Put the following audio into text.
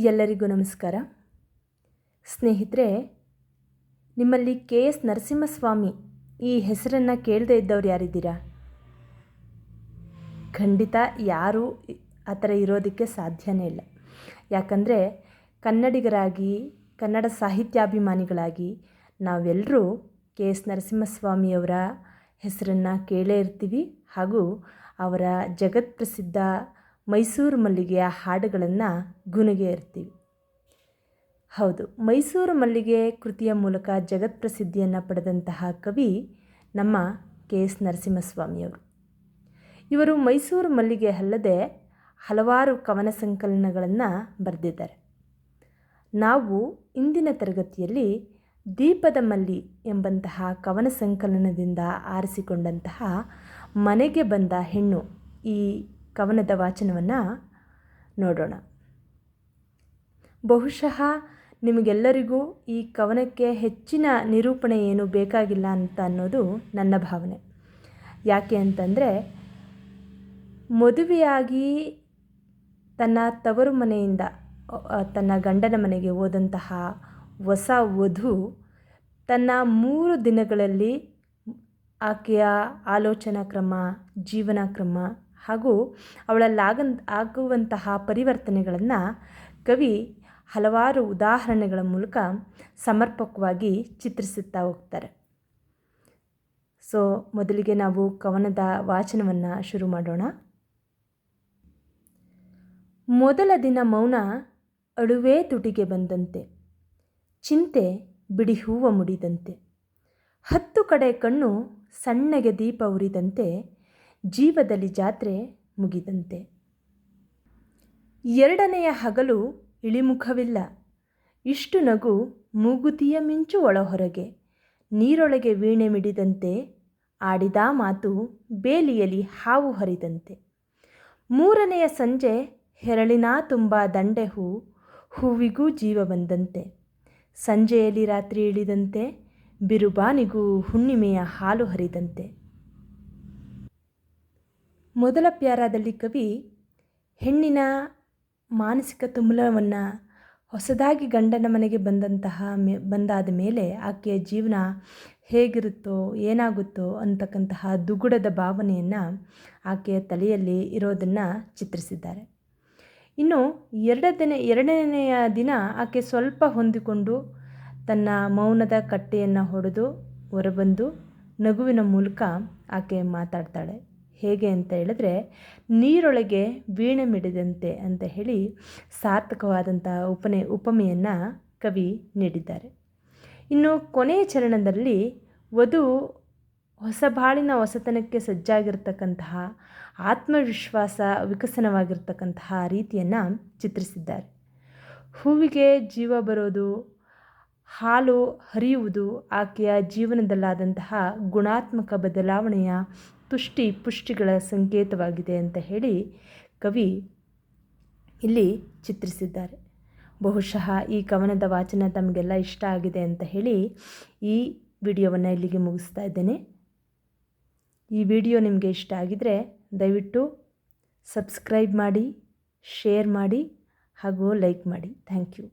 ಎಲ್ಲರಿಗೂ ನಮಸ್ಕಾರ. ಸ್ನೇಹಿತರೆ, ನಿಮ್ಮಲ್ಲಿ ಕೆ. ಎಸ್. ನರಸಿಂಹಸ್ವಾಮಿ ಈ ಹೆಸರನ್ನು ಕೇಳದೇ ಇದ್ದವ್ರು ಯಾರಿದ್ದೀರಾ? ಖಂಡಿತ ಯಾರೂ ಆ ಥರ ಇರೋದಕ್ಕೆ ಸಾಧ್ಯನೇ ಇಲ್ಲ. ಯಾಕಂದರೆ ಕನ್ನಡಿಗರಾಗಿ, ಕನ್ನಡ ಸಾಹಿತ್ಯಾಭಿಮಾನಿಗಳಾಗಿ ನಾವೆಲ್ಲರೂ ಕೆ. ಎಸ್. ನರಸಿಂಹಸ್ವಾಮಿಯವರ ಹೆಸರನ್ನು ಕೇಳೇ ಇರ್ತೀವಿ ಹಾಗೂ ಅವರ ಜಗತ್ಪ್ರಸಿದ್ಧ ಮೈಸೂರು ಮಲ್ಲಿಗೆಯ ಹಾಡುಗಳನ್ನು ಗುನುಗೆ ಇರ್ತೀವಿ ಹೌದು, ಮೈಸೂರು ಮಲ್ಲಿಗೆ ಕೃತಿಯ ಮೂಲಕ ಜಗತ್ಪ್ರಸಿದ್ಧಿಯನ್ನು ಪಡೆದಂತಹ ಕವಿ ನಮ್ಮ ಕೆ ಎಸ್ ನರಸಿಂಹಸ್ವಾಮಿಯವರು. ಇವರು ಮೈಸೂರು ಮಲ್ಲಿಗೆ ಅಲ್ಲದೆ ಹಲವಾರು ಕವನ ಸಂಕಲನಗಳನ್ನು ಬರೆದಿದ್ದಾರೆ. ನಾವು ಇಂದಿನ ತರಗತಿಯಲ್ಲಿ ದೀಪದ ಮಲ್ಲಿ ಎಂಬಂತಹ ಕವನ ಸಂಕಲನದಿಂದ ಆರಿಸಿಕೊಂಡಂತಹ ಮನೆಗೆ ಬಂದ ಹೆಣ್ಣು ಈ ಕವನದ ವಾಚನವನ್ನು ನೋಡೋಣ. ಬಹುಶಃ ನಿಮಗೆಲ್ಲರಿಗೂ ಈ ಕವನಕ್ಕೆ ಹೆಚ್ಚಿನ ನಿರೂಪಣೆ ಏನು ಬೇಕಾಗಿಲ್ಲ ಅಂತ ಅನ್ನೋದು ನನ್ನ ಭಾವನೆ. ಯಾಕೆ ಅಂತಂದರೆ, ಮದುವೆಯಾಗಿ ತನ್ನ ತವರು ಮನೆಯಿಂದ ತನ್ನ ಗಂಡನ ಮನೆಗೆ ಹೋದಂತಹ ಹೊಸ ವಧು ತನ್ನ ಮೂರು ದಿನಗಳಲ್ಲಿ ಆಕೆಯ ಆಲೋಚನಾ ಕ್ರಮ, ಜೀವನ ಕ್ರಮ ಹಾಗೂ ಅವಳಲ್ಲಾಗನ್ ಆಗುವಂತಹ ಪರಿವರ್ತನೆಗಳನ್ನು ಕವಿ ಹಲವಾರು ಉದಾಹರಣೆಗಳ ಮೂಲಕ ಸಮರ್ಪಕವಾಗಿ ಚಿತ್ರಿಸುತ್ತಾ ಹೋಗ್ತಾರೆ. ಸೊ ಮೊದಲಿಗೆ ನಾವು ಕವನದ ವಾಚನವನ್ನು ಶುರು ಮಾಡೋಣ. ಮೊದಲ ದಿನ ಮೌನ ಅಳುವೇ ತುಟಿಗೆ ಬಂದಂತೆ. ಚಿಂತೆ ಬಿಡಿ ಹೂವ ಮುಡಿದಂತೆ. ಹತ್ತು ಕಡೆ ಕಣ್ಣು ಸಣ್ಣಗೆ ದೀಪ ಉರಿದಂತೆ ಜೀವದಲ್ಲಿ ಜಾತ್ರೆ ಮುಗಿದಂತೆ. ಎರಡನೆಯ ಹಗಲು ಇಳಿಮುಖವಿಲ್ಲ. ಇಷ್ಟು ನಗು ಮೂಗುತಿಯ ಮಿಂಚು ಒಳಹೊರಗೆ. ನೀರೊಳಗೆ ವೀಣೆ ಮಿಡಿದಂತೆ ಆಡಿದ ಮಾತು ಬೇಲಿಯಲ್ಲಿ ಹಾವು ಹರಿದಂತೆ. ಮೂರನೆಯ ಸಂಜೆ ಹೆರಳಿನ ತುಂಬ ದಂಡೆ ಹೂ ಹೂವಿಗೂ ಜೀವ ಬಂದಂತೆ. ಸಂಜೆಯಲ್ಲಿ ರಾತ್ರಿ ಇಳಿದಂತೆ ಬಿರುಬಾನಿಗೂ ಹುಣ್ಣಿಮೆಯ ಹಾಲು ಹರಿದಂತೆ. ಮೊದಲ ಪ್ಯಾರಾದಲ್ಲಿ ಕವಿ ಹೆಣ್ಣಿನ ಮಾನಸಿಕ ತುಮುಲವನ್ನು ಹೊಸದಾಗಿ ಗಂಡನ ಮನೆಗೆ ಬಂದಂತಹ ಮೇ, ಬಂದಾದ ಮೇಲೆ ಆಕೆಯ ಜೀವನ ಹೇಗಿರುತ್ತೋ, ಏನಾಗುತ್ತೋ ಅಂತಕ್ಕಂತಹ ದುಗುಡದ ಭಾವನೆಯನ್ನು ಆಕೆಯ ತಲೆಯಲ್ಲಿ ಇರೋದನ್ನು ಚಿತ್ರಿಸಿದ್ದಾರೆ. ಇನ್ನು ಎರಡನೇ, ಎರಡನೆಯ ದಿನ ಆಕೆ ಸ್ವಲ್ಪ ಹೊಂದಿಕೊಂಡು ತನ್ನ ಮೌನದ ಕಟ್ಟೆಯನ್ನು ಹೊಡೆದು ಹೊರಬಂದು ನಗುವಿನ ಮೂಲಕ ಆಕೆ ಮಾತಾಡ್ತಾಳೆ. ಹೇಗೆ ಅಂತ ಹೇಳಿದ್ರೆ, ನೀರೊಳಗೆ ವೀಣೆ ಮಿಡಿದಂತೆ ಅಂತ ಹೇಳಿ ಸಾರ್ಥಕವಾದಂತಹ ಉಪನೆ, ಉಪಮೆಯನ್ನು ಕವಿ ನೀಡಿದ್ದಾರೆ. ಇನ್ನು ಕೊನೆಯ ಚರಣದಲ್ಲಿ ವಧು ಹೊಸ ಬಾಳಿನ ಹೊಸತನಕ್ಕೆ ಸಜ್ಜಾಗಿರ್ತಕ್ಕಂತಹ ಆತ್ಮವಿಶ್ವಾಸ ವಿಕಸನವಾಗಿರ್ತಕ್ಕಂತಹ ರೀತಿಯನ್ನು ಚಿತ್ರಿಸಿದ್ದಾರೆ. ಹೂವಿಗೆ ಜೀವ ಬರೋದು, ಹಾಲು ಹರಿಯುವುದು, ಆಕೆಯ ಜೀವನದಲ್ಲಾದಂತಹ ಗುಣಾತ್ಮಕ ಬದಲಾವಣೆಯ ತುಷ್ಟಿ ಪುಷ್ಟಿಗಳ ಸಂಕೇತವಾಗಿದೆ ಅಂತ ಹೇಳಿ ಕವಿ ಇಲ್ಲಿ ಚಿತ್ರಿಸಿದ್ದಾರೆ. ಬಹುಶಃ ಈ ಕವನದ ವಾಚನ ತಮಗೆಲ್ಲ ಇಷ್ಟ ಆಗಿದೆ ಅಂತ ಹೇಳಿ ಈ ವಿಡಿಯೋವನ್ನು ಇಲ್ಲಿಗೆ ಮುಗಿಸ್ತಾ ಇದ್ದೇನೆ. ಈ ವಿಡಿಯೋ ನಿಮಗೆ ಇಷ್ಟ ಆಗಿದರೆ ದಯವಿಟ್ಟು ಸಬ್ಸ್ಕ್ರೈಬ್ ಮಾಡಿ, ಶೇರ್ ಮಾಡಿ ಹಾಗೂ ಲೈಕ್ ಮಾಡಿ. Thank you.